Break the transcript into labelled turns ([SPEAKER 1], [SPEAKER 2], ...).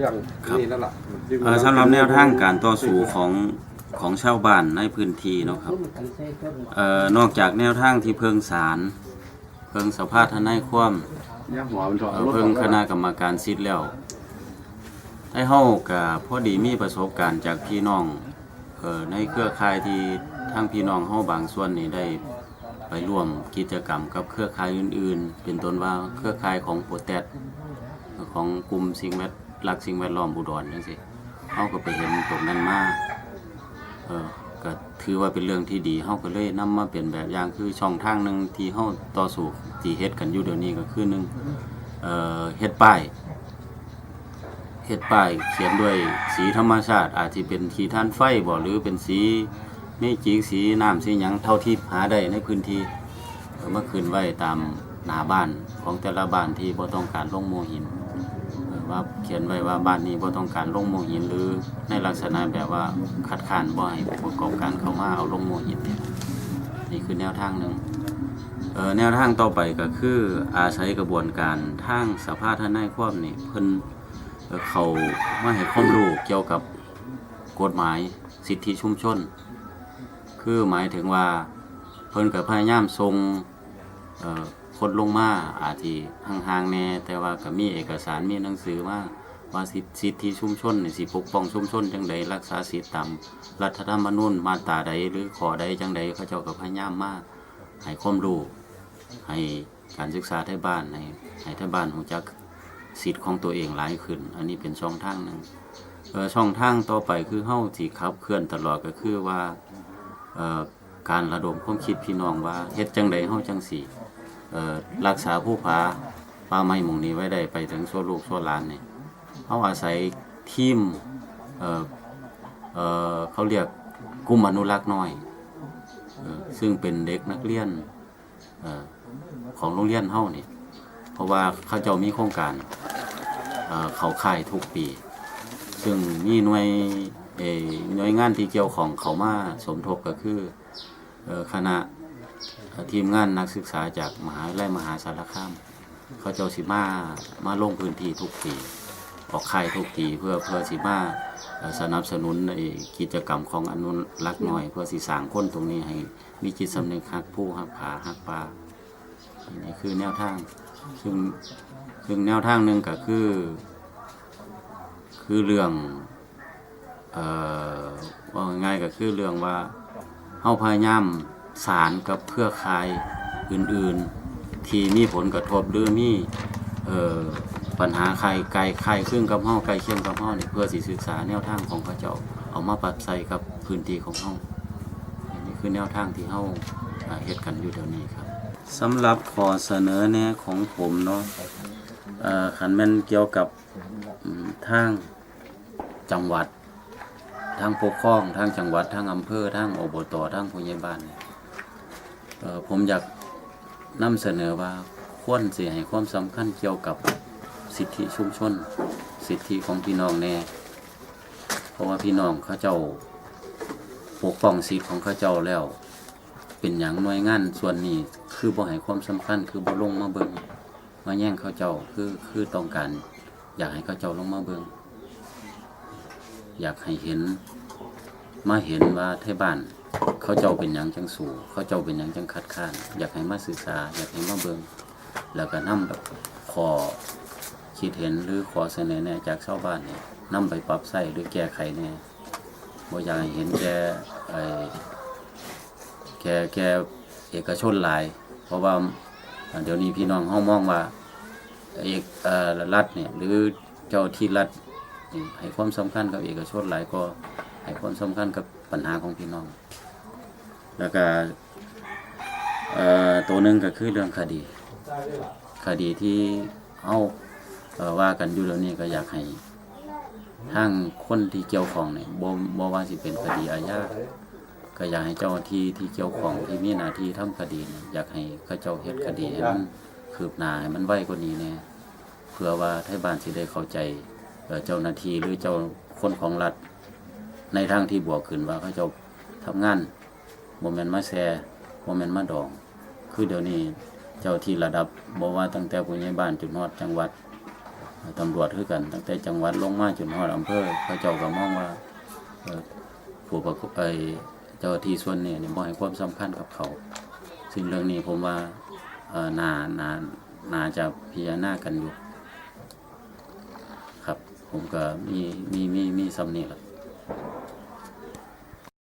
[SPEAKER 1] อย่าง
[SPEAKER 2] ครับ
[SPEAKER 1] นี้นั่นแหละมันดึง
[SPEAKER 2] เอ่อสำหรับแนวทางการต่อสู้ของของชาวบ้านในพื้นที่เนาะครับเอ่อนอกจากแนวทางที่เพิงศาลเพิงสภาทนายความ
[SPEAKER 1] ย่างหัวมันถอด
[SPEAKER 2] เอ่อเพิงคณะกรรมการสิทธิ์แล้วให้เฮากับพอดีมีประสบการณ์จากพี่น้องเอ่อในเครือข่ายที่ทางพี่น้องเฮาบางส่วนนี่ได้ไปร่วมกิจกรรมกับเครือข่ายอื่น ๆ เป็นต้นว่าเครือข่ายของโปรแตดของกลุ่มสิ่งแวด รักสิ่งแวดล้อมอุดรจังซี่เฮาก็ไปเห็นตรงนั้นมาเออก็ถือว่าเป็นเรื่องที่ดีเฮาก็เลยนำมาเป็นแบบอย่างคือช่องทางหนึ่งที่เฮาต่อสู้ที่เฮ็ดกันอยู่เดี๋ยวนี้ก็คือหนึ่งเอ่อเฮ็ดป้ายเฮ็ดป้ายเขียนด้วยสีธรรมชาติอาจสิเป็นสีท่านไฟบ่หรือเป็นสีเมจิกสีน้ำสีหยังเท่าที่หาได้ในพื้นที่เอามาขึ้นไว้ตามหน้าบ้านของแต่ละบ้านที่บ่ต้องการลงโมหิน ว่าเขียนไว้ว่าบ้านนี้บ่ต้องการลงโมหินหรือในลักษณะแบบว่าคัดค้านบ่ให้ผู้ประกอบการเข้ามาเอาลงโมหินเนี่ยนี่คือแนวทางหนึ่งเอ่อแนวทางต่อไปก็คืออาศัยกระบวนการทางสภาทนายความนี่เพิ่นเเขามาให้ความรู้เกี่ยวกับกฎหมายสิทธิชุมชน คือหมายถึงว่าเพิ่นก็พยายามทรงเอ่อ คนลงมาอาจจะห่างๆแน่แต่ว่าก็มีเอกสารมีหนังสือมาว่าสิทธิชุมชนนี่สิปกป้องชุมชนจังใดรักษาสิทธิตามรัฐธรรมนูญมาตราใดหรือขอใดจังใดเขาเจ้าก็พยายามมาให้ความรู้ให้การศึกษาไทยบ้านให้ให้ไทยบ้านรู้จักสิทธิ์ของตัวเองหลายขึ้น อันนี้เป็นช่องทางหนึ่งช่องทางต่อไปคือเฮาสิขับเคลื่อนตลอดก็คือว่าการระดมความคิดพี่น้องว่าเฮ็ดจังใดเฮาจังสิเอ่ รักษาผู้ผาป่าไม้หมองนี้ไว้ได้ไปถึงชั่วลูกชั่วหลานเนี่ยเขาอาศัยทีมเเเขาเรียกกลุ่มอนุรักษ์น้อยออซึ่งเป็นเด็กนักเรียนออของโรงเรียนเฮ้านี่เพราะว่าเขาเจ้ามีโครงการเเขาค่ายทุกปี ซึ่งมีหน่วยเอ่อหน่วยงานที่เกี่ยวของเขามาสมทบก็คือออคณะ ทีมงานนักศึกษาจากมหาวิทยาลัยมหาสารคาม เขาเจ้าสิมามาลงพื้นที่ทุกปีออกค่ายทุกปีเพื่อเพื่อสิมาสนับสนุนไอ้กิจกรรมของอนุรักษ์น้อย เพื่อสิสางคนตรงนี้ให้มีจิตสำนึกฮักผู้ฮักผาฮักปลาอันนี้คือแนวทาง ซึ่งซึ่งแนวทางหนึ่งก็คือ คือเรื่องเอ่อว่าง่ายก็คือเรื่องว่าเฮาพยายาม สารกับเครือข่ายอื่นๆ ที่มีผลกระทบหรือมีปัญหาใครไกลใครครึ่งกับเฮาไกลเคียงกับเฮานี่เพื่อสิศึกษาแนวทางของพระเจ้าเอามาปรับใส่กับพื้นที่ของเฮาอันนี้คือแนวทางที่เฮาอ่าเฮ็ดกันอยู่เดี๋ยวนี้ครับสำหรับข้อเสนอแนะของผมเนาะเอ่อคันแม่นเกี่ยวกับทางจังหวัดทางปกครองทางจังหวัดทางอำเภอทางอบตทางผู้ใหญ่บ้านเนี่ย ผมอยากนำเสนอว่าควรสิให้ความสำคัญเกี่ยวกับสิทธิชุมชน สิทธิของพี่น้องแน่เพราะว่าพี่น้องเขาเจ้าปกป้องสิทธิของเขาเจ้าแล้ว เป็นอย่างหน่วยงานส่วนนี้คือบ่ให้ความสำคัญคือบ่ลงมาเบิงมาแย่งเขาเจ้าคือคือต้องการอยากให้เขาเจ้าลงมาเบิงอยากให้เห็น มาเห็นว่าไทยบ้าน เขาเจ้าเป็นหยังจังสู่ เขาเจ้าเป็นหยังจังคัดค้าน อยากให้มาศึกษา อยากให้มาเบิงแล้วก็นำแบบขอคิดเห็นหรือขอเสนอแนะจากชาวบ้านเนี่ยนำไปปรับใช้หรือแก้ไขแน่บ่อยากให้เห็นแก่ไอ้แกแกเอกชนหลาย เพราะว่าเดี๋ยวนี้พี่น้องเฮามองว่าเอกเอ่อรัฐเนี่ยหรือเจ้าที่รัฐให้ความสำคัญกับเอกชนหลายก็ ให้ความสำคัญกับปัญหาของพี่น้อง แล้วก็ตัวหนึ่งก็คือเรื่องคดี คดีที่เอาเอว่ากันอยู่เดี๋ยวนี้ก็อยากให้ทางคนที่เกี่ยวข้องเนี่ยบ่บ่ว่าสิเป็นคดีอาญาก็อยากให้เจ้าหน้าที่ที่เกี่ยวข้องที่มีหน้าที่ทำคดีเนี่ยอยากให้เขาเจ้าเฮ็ดคดีให้มันคืบหน้าให้มันไวกว่านี้แน่เพื่อว่าไทยบ้านสิได้เข้าใจเจ้าหน้าที่หรือเจ้าคนของรัฐ ในทางที่บวกขึ้นว่าเขาจะทำงานโมเมนต์มาแชร์โมเมนต์มาดอง คือเดี๋ยวนี้เจ้าที่ระดับบอกว่าตั้งแต่ผู้ใหญ่บ้านจุดนอดจังหวัดตำรวจคือกัน ตั้งแต่จังหวัดลงมาจนฮอดอำเภอเขาเจ้าก็มองว่าผู้ประกอบไอเจ้าที่ส่วนนี้นี่บ่ให้ความสำคัญกับเขา ซึ่งเรื่องนี้ผมว่าเอ่อน่านานาจะพิจารณากันอยู่ ครับ ผมก็มีมีมีมีสำเนียง